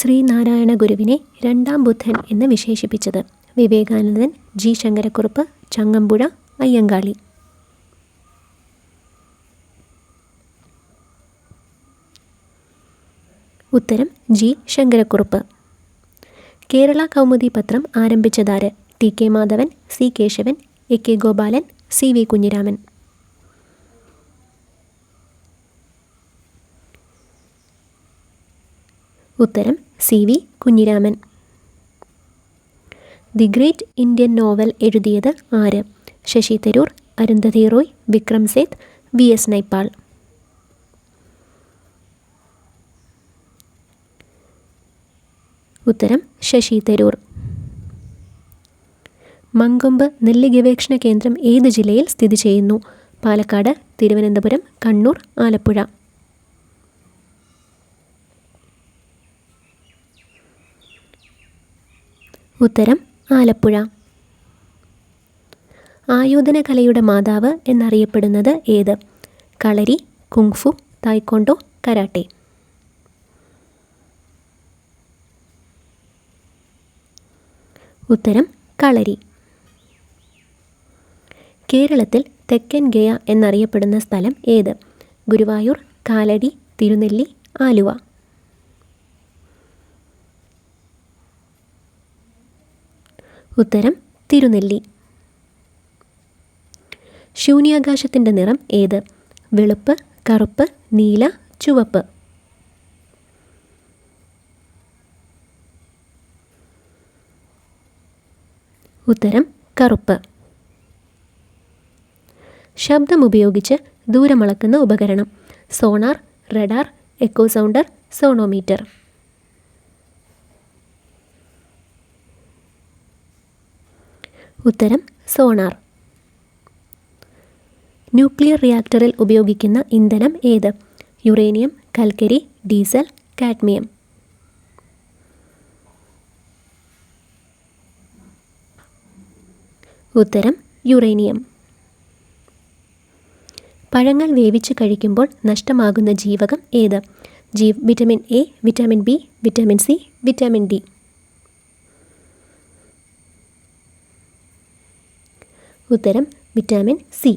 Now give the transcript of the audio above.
ശ്രീനാരായണ ഗുരുവിനെ രണ്ടാം ബുദ്ധൻ എന്ന് വിശേഷിപ്പിച്ചത് വിവേകാനന്ദൻ ജി ശങ്കരക്കുറുപ്പ് ചങ്ങമ്പുഴ അയ്യങ്കാളി. ഉത്തരം ജി ശങ്കരക്കുറുപ്പ്. കേരള കൗമുദി പത്രം ആരംഭിച്ചതാര്? T K Madhavan C Kesavan A K Gopalan C V Kunhiraman. ഉത്തരം C V Kunhiraman. The great Indian novel എഴുതിയത് ആര്? Shashi Tharoor Arundhati Roy Vikram Seth V S Naipaul. ഉത്തരം ശശി തരൂർ. മങ്കൊമ്പ് നെല്ല് ഗവേഷണ കേന്ദ്രം ഏത് ജില്ലയിൽ സ്ഥിതി ചെയ്യുന്നു? പാലക്കാട് തിരുവനന്തപുരം കണ്ണൂർ ആലപ്പുഴ. ഉത്തരം ആലപ്പുഴ. ആയോധന കലയുടെ മാതാവ് എന്നറിയപ്പെടുന്നത് ഏത്? Kalari kung fu taekwondo karate. ഉത്തരം കളരി. കേരളത്തിൽ തെക്കൻ ഗയ എന്നറിയപ്പെടുന്ന സ്ഥലം ഏത്? ഗുരുവായൂർ കാലടി തിരുനെല്ലി ആലുവ. ഉത്തരം തിരുനെല്ലി. ശൂന്യാകാശത്തിന്റെ നിറം ഏത്? വെളുപ്പ് കറുപ്പ് നീല ചുവപ്പ്. ഉത്തരം കറുപ്പ്. ശബ്ദം ഉപയോഗിച്ച് ദൂരമളക്കുന്ന ഉപകരണം. Sonar radar echo sounder sonometer. ഉത്തരം സോണാർ. ന്യൂക്ലിയർ റിയാക്ടറിൽ ഉപയോഗിക്കുന്ന ഇന്ധനം ഏത്? യുറേനിയം കൽക്കരി ഡീസൽ കാഡ്മിയം. ഉത്തരം യുറേനിയം. പഴങ്ങൾ വേവിച്ച് കഴിക്കുമ്പോൾ നഷ്ടമാകുന്ന ജീവകം ഏത്? ജീ vitamin A vitamin B vitamin C vitamin D. ഉത്തരം വിറ്റാമിൻ സി.